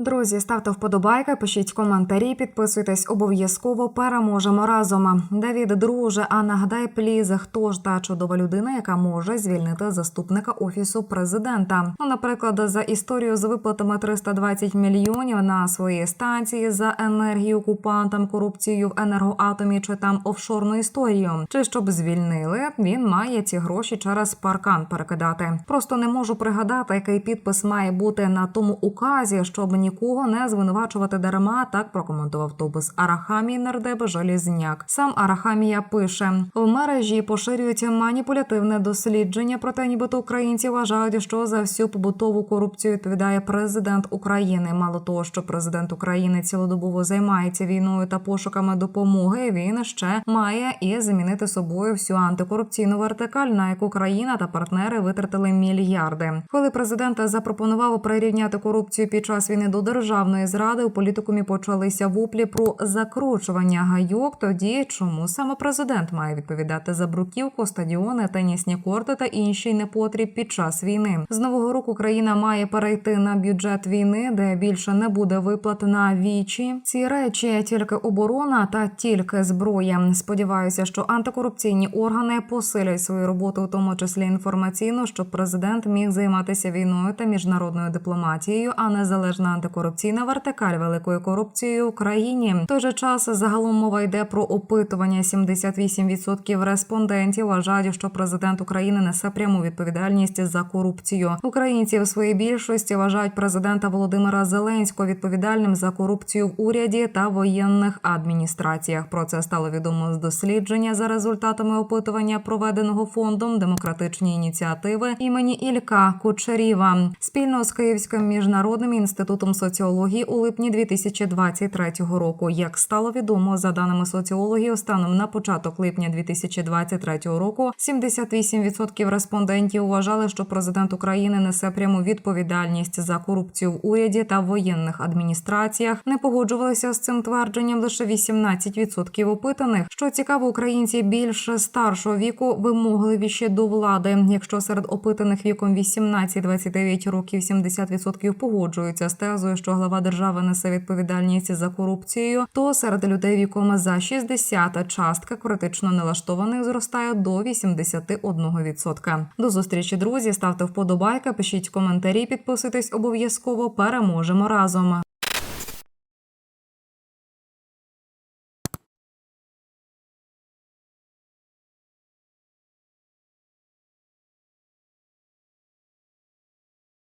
друзі, ставте вподобайки, пишіть коментарі, підписуйтесь обов'язково. Переможемо разом. Давід, друже, а нагадай, пліз, хто ж та чудова людина, яка може звільнити заступника офісу президента? Ну, наприклад, за історію з виплатами 320 мільйонів на свої станції за енергію окупантам, корупцію в енергоатомі чи там офшорну історію. Чи щоб звільнили, він має ці гроші через паркан перекидати. Просто не можу пригадати, який підпис має бути на тому указі, щоб нікого не звинувачувати дарма. Так прокоментував Тобис Арахамій нардеб Желізняк. Сам Арахамія пише: в мережі поширюється маніпулятивне дослідження. Проте, нібито українці вважають, що за всю побутову корупцію відповідає президент України. Мало того, що президент України цілодобово займається війною та пошуками допомоги. Він ще має і замінити собою всю антикорупційну вертикаль, на яку країна та партнери витратили мільярди. Коли президент запропонував прирівняти корупцію під час війни до державної зради, у політикумі почалися вуплі про закручування гайок. Тоді чому саме президент має відповідати за бруківку, стадіони, тенісні корти та інший непотріб під час війни? З нового року країна має перейти на бюджет війни, де більше не буде виплат на вічі. Ці речі тільки оборона та тільки зброя. Сподіваюся, що антикорупційні органи посилять свою роботу, у тому числі інформаційно, щоб президент міг займатися війною та міжнародною дипломатією, а незалежна антикорупційна вертикаль великою корупцією в країні. В той же час загалом мова йде про опитування. 78% респондентів вважають, що президент України несе пряму відповідальність за корупцію. Українці в своїй більшості вважають президента Володимира Зеленського відповідальним за корупцію в уряді та воєнних адміністраціях. Про це стало відомо з дослідження за результатами опитування, проведеного фондом демократичні ініціативи імені Ілька Кучеріва спільно з Київським міжнародним інститутом соціології у липні 2023 року. Як стало відомо, за даними соціологів, станом на початок липня 2023 року 78% респондентів вважали, що президент України несе пряму відповідальність за корупцію в уряді та воєнних адміністраціях. Не погоджувалися з цим твердженням лише 18% опитаних. Що цікаво, українці більше старшого віку вимогливіші до влади. Якщо серед опитаних віком 18-29 років 70% погоджуються з тезою, що глава держави несе відповідальність за корупцією, то серед людей віком за 60 частка критично налаштованих зростає до 81%. До зустрічі, друзі. Ставте вподобайка, пишіть коментарі, підписуйтесь обов'язково. Переможемо разом.